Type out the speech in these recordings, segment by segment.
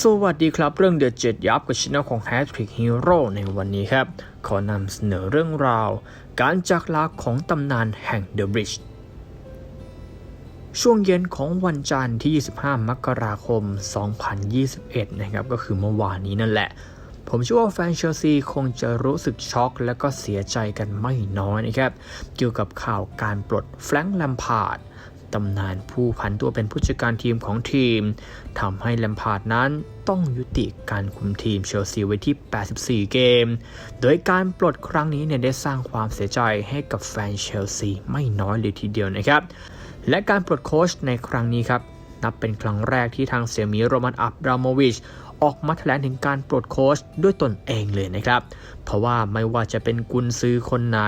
สวัสดีครับเรื่องเดือดเจ็ดยับกับช่องของ h a t t r i c k Hero ในวันนี้ครับ ขอนำเสนอเรื่องราว การจากลาของตำนานแห่ง The Bridge ช่วงเย็นของวันจันทร์ที่ 25 มกราคม 2021 นะครับ ก็คือเมื่อวานนี้นั่นแหละ ผมเชื่อว่าแฟนเชลซีคงจะรู้สึกช็อก และก็เสียใจกันไม่น้อยนะครับ เกี่ยวกับข่าวการปลดแฟรงค์แลมพาร์ด ตำนานผู้พันตัวเป็นผู้จัดการทีมของทีมทำให้แลมพาร์ดนั้นต้องยุติการคุมทีมเชลซีไว้ที่ 84 เกม โดยการปลดครั้งนี้เนี่ยได้สร้างความเสียใจให้กับแฟนเชลซีไม่น้อยเลยทีเดียวนะครับ และการปลดโค้ชในครั้งนี้ครับ นับเป็นครั้งแรกที่ทางเสี่ยมีโรมันอับราโมวิชออกมาแถลงถึงการปลดโค้ชด้วยตนเองเลยนะครับ เพราะว่าไม่ว่าจะเป็นกุนซือคนไหน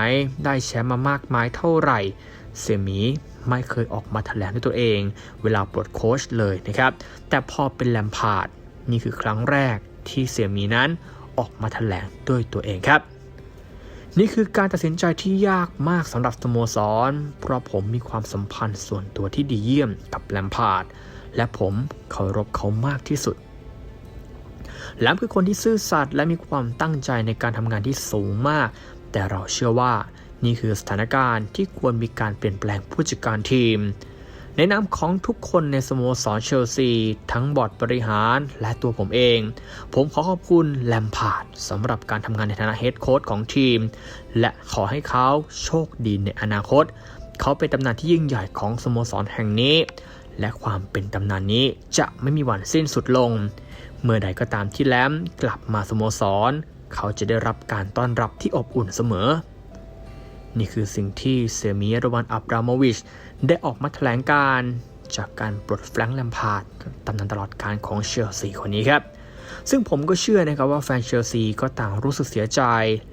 ได้แชมป์มามากมายเท่าไหร่เสี่ยหมี ไม่เคยออกมาแถลงด้วยตัวเอง เวลาปลดโค้ชเลยนะครับ แต่พอเป็นแลมพาร์ดนี่คือครั้งแรกที่เสี่ยมีนั้นออกมาแถลงด้วยตัวเองครับ นี่คือการตัดสินใจที่ยากมากสำหรับสโมสร เพราะผมมีความสัมพันธ์ส่วนตัวที่ดีเยี่ยมกับแลมพาร์ดและผมเคารพเขามากที่สุดแลมคือคนที่ซื่อสัตย์และมีความตั้งใจในการทำงานที่สูงมาก แต่เราเชื่อว่า นี่คือสถานการณ์ที่ควรมีการเปลี่ยนแปลงผู้จัดการทีม ในนามของทุกคนในสโมสรเชลซี ทั้งบอร์ดบริหารและตัวผมเอง ผมขอขอบคุณแลมพาร์ดสำหรับการทำงานในฐานะเฮดโค้ชของทีม และขอให้เขาโชคดีในอนาคต เขาเป็นตำนานที่ยิ่งใหญ่ของสโมสรแห่งนี้ และความเป็นตำนานนี้จะไม่มีวันสิ้นสุดลง เมื่อใดก็ตามที่แลมกลับมาสโมสร เขาจะได้รับการต้อนรับที่อบอุ่นเสมอ นี่คือสิ่งที่เซมีรวันอับราโมวิช ได้ออกมาแถลงการจากการปลดแฟรงค์แลมพาร์ดตำนานตลอดการของเชลซีคนนี้ครับ ซึ่งผมก็เชื่อนะครับว่าแฟนเชลซีก็ต่างรู้สึกเสียใจ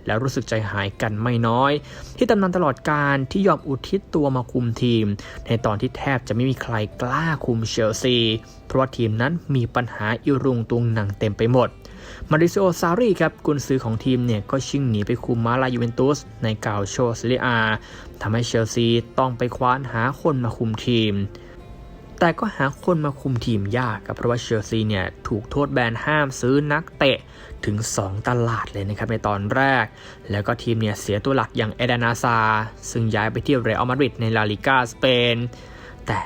และรู้สึกใจหายกันไม่น้อย ที่ตำนานตลอดการที่ยอมอุทิศตัวมาคุมทีม ในตอนที่แทบจะไม่มีใครกล้าคุมเชลซี เพราะว่าทีมนั้นมีปัญหาอิรุงตุงหนังเต็มไปหมด มาริซิโอซารีครับกุนซือของทีมเนี่ยก็ชิงหนีไปคุมมาลายูเวนตุสในกาโชซิลิอาทำให้เชลซีต้องไปคว้านหาคนมาคุมทีม แต่ก็หาคนมาคุมทีมยากครับเพราะว่าเชลซีเนี่ยถูกโทษแบนห้ามซื้อนักเตะถึง 2 ตลาดเลยนะครับในตอนแรก แล้วก็ทีมเนี่ยเสียตัวหลักอย่างเอเดนาซา ซึ่งย้ายไปที่เรอัลมาดริดในลาลิกาสเปน แต่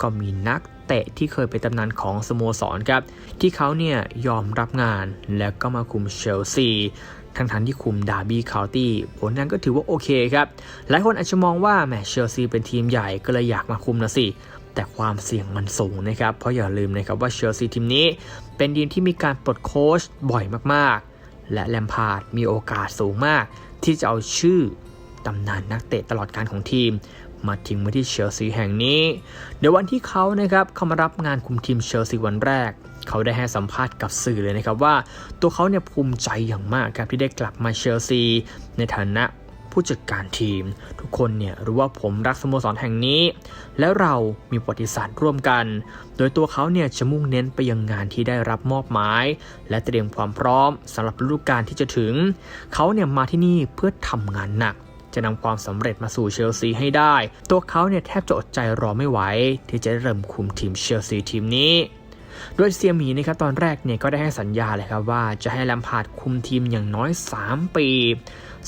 ก็มีนัก เตะที่เคยเป็นตำนานของสโมสรครับที่เขาเนี่ยยอมรับงานแล้วก็มาคุมเชลซีทั้งทันที่คุมดาร์บี้คาวตี้ผลนั้นก็ถือว่าโอเคครับ หลายคนอาจจะมองว่าแหมเชลซีเป็นทีมใหญ่ก็เลยอยากมาคุมนะสิ แต่ความเสี่ยงมันสูงนะครับ เพราะอย่าลืมนะครับว่าเชลซีทีมนี้ เป็นทีมที่มีการปลดโค้ชบ่อยมากๆ และแลมพาร์ดมีโอกาสสูงมาก ที่จะเอาชื่อตำนานนักเตะตลอดการของทีม มาทิ้งไว้ที่เชลซีแห่งนี้ เดี๋ยววันที่เขานะครับเข้ามารับงานคุมทีมเชลซีวันแรก เขาได้ให้สัมภาษณ์กับสื่อเลยนะครับว่า ตัวเขาเนี่ยภูมิใจอย่างมากครับที่ได้กลับมาเชลซีในฐานะผู้จัดการทีม ทุกคนเนี่ยรู้ว่าผมรักสโมสรแห่งนี้ และเรามีประวัติศาสตร์ร่วมกัน โดยตัวเขาเนี่ยจะมุ่งเน้นไปยังงานที่ได้รับมอบหมาย และเตรียมความพร้อมสำหรับฤดูกาลที่จะถึง เขาเนี่ยมาที่นี่เพื่อทำงานหนัก จะนำความสำเร็จมาสู่เชลซีให้ได้ ตัวเขาเนี่ยแทบจะอดใจรอไม่ไหว ที่จะเริ่มคุมทีมเชลซีทีมนี้โดยเซียมีนะครับตอนแรกเนี่ยก็ได้ให้สัญญาเลยครับว่าจะให้แลมพาร์ดคุมทีมอย่างน้อย 3 ปี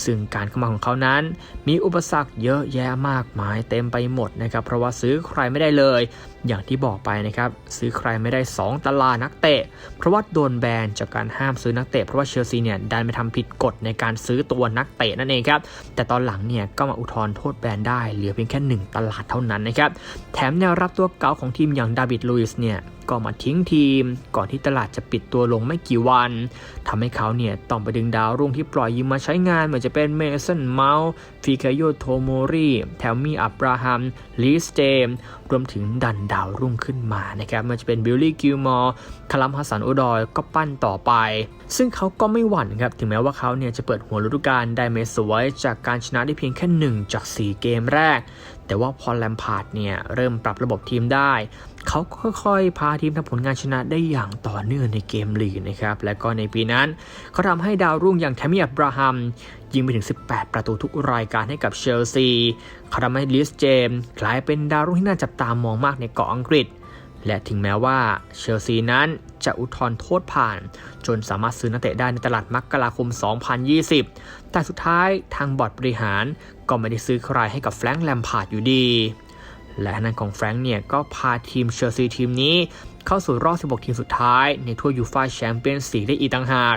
ซึ่งการเข้ามาของเขานั้น มีอุปสรรคเยอะแยะมากมายเต็มไปหมดนะครับ เพราะว่าซื้อใครไม่ได้เลย อย่างที่บอกไปนะครับ ซื้อใครไม่ได้ 2 ตลาดนักเตะ เพราะว่าโดนแบนจากการห้ามซื้อนักเตะเพราะว่าเชลซีเนี่ยดันไปทำผิดกฎในการซื้อตัวนักเตะนั่นเองครับ แต่ตอนหลังเนี่ยก็มาอุทธรณ์โทษแบนได้เหลือเพียงแค่ 1 ตลาดเท่านั้นนะครับ แถมแนวรับตัวเก่าของทีมอย่างดาวิดลุยส์เนี่ยก็มาทิ้งทีม ก่อนที่ตลาดจะปิดตัวลงไม่กี่วันทำให้เขาเนี่ยต้องไปดึงดาวรุ่งที่ปล่อยยืมมาใช้งานเหมือนจะเป็นเมสันเมาส์ฟิกาโยโทโมรีแถมมีอับราฮัมลีสเจมรวมถึงดันดาวรุ่งขึ้นมานะครับมันจะเป็นบิลลี่กิลมอร์คาลัมฮัสสันโอดอยก็ปั้นต่อไป ซึ่งเขาก็ไม่หวั่นครับ ถึงแม้ว่าเขาเนี่ยจะเปิดหัวฤดูกาลได้ไม่สวย จากการชนะได้เพียงแค่ 1 จาก 4 เกมแรก แต่ว่าพอแลมพาร์ดเนี่ยเริ่มปรับระบบทีมได้ เขาก็ค่อยๆ พาทีมทำผลงานชนะได้อย่างต่อเนื่องในเกมลีกนะครับและก็ในปีนั้น เขาทำให้ดาวรุ่งอย่างแทมมี่อับราฮัม ยิงไปถึง 18 ประตูทุกรายการให้กับเชลซีเขาทำให้ลิสเจมส์กลายเป็นดาวรุ่งที่น่าจับตามองมากในเกาะอังกฤษ และถึงแม้ว่าเชลซีนั้นจะอุทธรณ์โทษผ่าน จนสามารถซื้อนักเตะได้ในตลาดมกราคม 2020 แต่สุดท้ายทางบอร์ดบริหารก็ไม่ได้ซื้อใครให้กับแฟรงค์แลมพาร์ดอยู่ดี และนั้นของแฟรงค์เนี่ยก็พาทีมเชลซีทีมนี้เข้าสู่รอบ 16 ทีมสุดท้ายในทั่วยูฟ่าแชมเปี้ยนส์ลีกได้อีกต่างหาก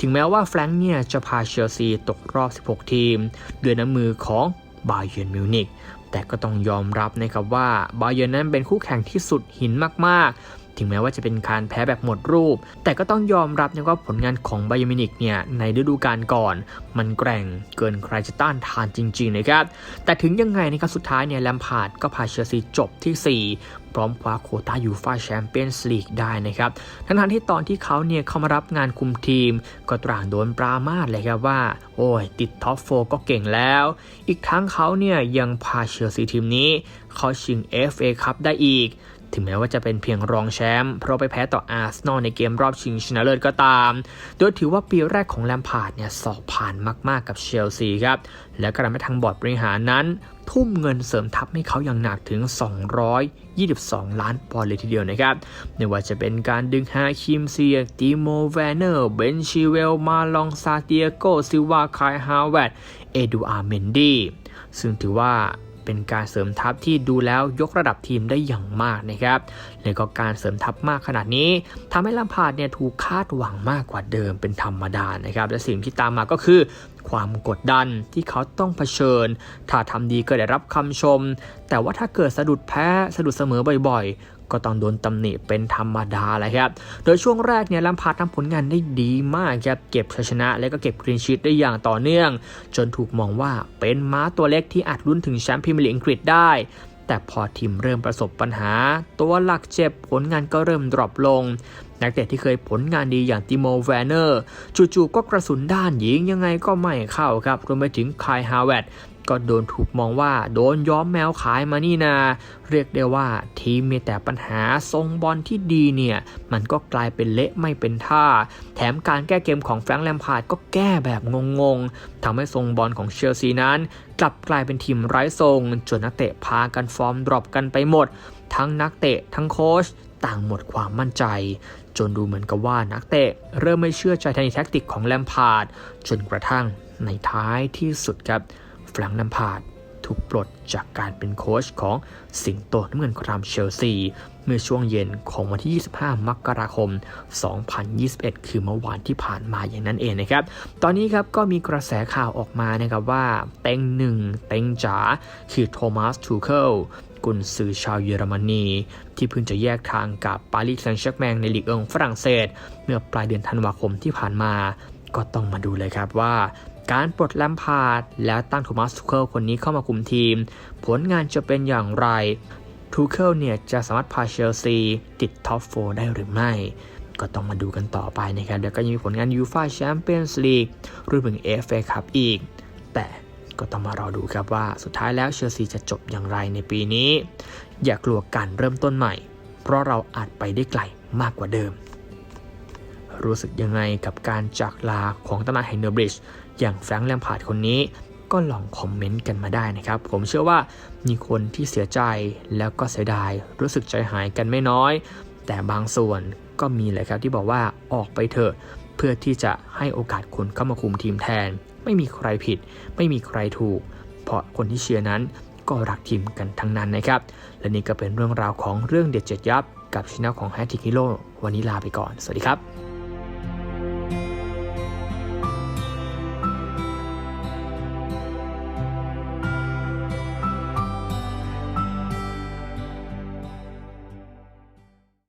ถึงแม้ว่าแฟรงค์เนี่ยจะพาเชลซีตกรอบ 16 ทีม ด้วยน้ำมือของบาเยิร์นมิวนิกแต่ก็ต้องยอมรับนะครับว่าบาเยิร์นนั้นเป็นคู่แข่งที่สุดหินมากๆ ถึงแม้ว่าจะเป็นการแพ้แบบหมดรูป แต่ก็ต้องยอมรับนะว่าผลงานของไบยมินิกเนี่ยในฤดูกาลก่อน มันแกร่งเกินใครจะต้านทานจริงๆนะครับ แต่ถึงยังไงนะครับสุดท้ายเนี่ยแลมพาร์ดก็พาเชลซีจบที่ 4พร้อมคว้าโคต้ายูฟ่าแชมเปี้ยนส์ลีกได้นะครับ ทั้งๆที่ตอนที่เขาเนี่ยเข้ามารับงานคุมทีม ก็ตร่างโดนปรามาสเลยครับว่า โอ้ย ติดท็อปโฟก็เก่งแล้ว อีกทั้งเขาเนี่ยยังพาเชลซีทีมนี้ เขาชิง FA คัพได้อีก ถึงแม้ว่าจะเป็นเพียงรองแชมป์เพราะไปแพ้ต่ออาร์เซนอลในเกมรอบชิงชนะเลิศก็ตาม โดยถือว่าปีแรกของแลมพาร์ดเนี่ยสอบผ่านมาก ๆ กับเชลซีครับ และก็ทำให้ทางบอร์ดบริหารนั้น ทุ่มเงินเสริมทัพให้เขาอย่างหนักถึง 222 ล้านปอนด์เลยทีเดียวนะครับไม่ว่าจะเป็นการดึงฮาคิมเซียติโมแวนเนอร์เบนชิเวลมาลองซาเตียโกซิวาคายฮาวเวตเอดูอาร์เมนดีซึ่งถือว่า เป็นการเสริมทัพที่ดูแล้วยกระดับทีมได้อย่างมากนะครับและก็การเสริมทัพมากขนาดนี้ทำให้ลัมพาดเนี่ยถูกคาดหวังมากกว่าเดิมเป็นธรรมดานะครับ และสิ่งที่ตามมาก็คือความกดดันที่เขาต้องเผชิญ ถ้าทำดีก็ได้รับคำชม แต่ว่าถ้าเกิดสะดุดแพ้สะดุดเสมอบ่อยๆ ก็ต้องโดนตำหนิเป็นธรรมดาแหละครับ โดยช่วงแรกเนี่ยลัมพาร์ดทำผลงานได้ดีมากครับ เก็บชัยชนะและก็เก็บกรีนชีตได้อย่างต่อเนื่อง จนถูกมองว่าเป็นม้าตัวเล็กที่อาจลุ้นถึงแชมป์พรีเมียร์ลีกอังกฤษได้ แต่พอทีมเริ่มประสบปัญหา ตัวหลักเจ็บผลงานก็เริ่มดรอปลง นักเตะที่เคยผลงานดีอย่างติโมแวนเนอร์จู่ๆก็กระสุนด้านยิงยังไงก็ไม่เข้าครับรวมไปถึงคายฮาวเวต ก็โดนถูกมองว่าโดนย้อมแมวขายมานี่นา เรียกได้ว่าทีมมีแต่ปัญหาทรงบอลที่ดีเนี่ย มันก็กลายเป็นเละไม่เป็นท่า แถมการแก้เกมของแฟรงค์แลมพาร์ดก็แก้แบบงงๆทำให้ทรงบอลของเชลซีนั้น กลับกลายเป็นทีมไร้ทรง จนนักเตะพากันฟอร์มดรอปกันไปหมด ทั้งนักเตะทั้งโค้ชต่างหมดความมั่นใจ จนดูเหมือนกับว่านักเตะ เริ่มไม่เชื่อใจในแท็กติกของแลมพาร์ดจนกระทั่งในท้ายที่สุดครับ แฟรงค์แลมพาร์ดถูกปลดจากการเป็นโค้ชของสิงโตน้ำเงินครามเชลซี เมื่อช่วงเย็นของวันที่ 25 มกราคม 2021 คือเมื่อวานที่ผ่านมาอย่างนั้นเองนะครับ ตอนนี้ครับก็มีกระแสข่าวออกมานะครับว่าเต็งหนึ่งเต็งจ๋าคือโทมัสทูเคิลกุนซือชาวเยอรมนี ที่เพิ่งจะแยกทางกับปารีสแซงต์แชร์กแมงในลีกเอิงฝรั่งเศส เมื่อปลายเดือนธันวาคมที่ผ่านมา ก็ต้องมาดูเลยครับว่า การปลดแลมพาร์ดแล้วตั้งโทมัสทูเคิลคนนี้เข้ามาคุมทีม ผลงานจะเป็นอย่างไรทูเคิลเนี่ยจะสามารถพาเชลซีติดท็อปโฟได้หรือไม่ ก็ต้องมาดูกันต่อไปนะครับ แล้วก็ยังมีผลงานยูฟาแชมเปี้ยนส์ลีกรวมถึงเอฟเอคัพอีก แต่ก็ต้องมารอดูครับว่าสุดท้ายแล้วเชลซีจะจบอย่างไรในปีนี้ อย่ากลัวการเริ่มต้นใหม่ เพราะเราอาจไปได้ไกลมากกว่าเดิม รู้สึกยังไงกับการจากลาของตำนานแห่งเนอร์บริดจ์ อย่างแฟรงค์แลมพาร์ดคนนี้ ก็ลองคอมเมนต์กันมาได้นะครับ ผมเชื่อว่ามีคนที่เสียใจแล้วก็เสียดาย รู้สึกใจหายกันไม่น้อย แต่บางส่วนก็มีแหละครับที่บอกว่าออกไปเถอะเพื่อที่จะให้โอกาสคนเข้ามาคุมทีมแทน ไม่มีใครผิด ไม่มีใครถูก เพราะคนที่เชียร์นั้นก็รักทีมกันทั้งนั้นนะครับ และนี่ก็เป็นเรื่องราวของเรื่องเด็ดเจ็ดยับ กับช่องของแฮตติกิโลวันนี้ลาไปก่อน สวัสดีครับ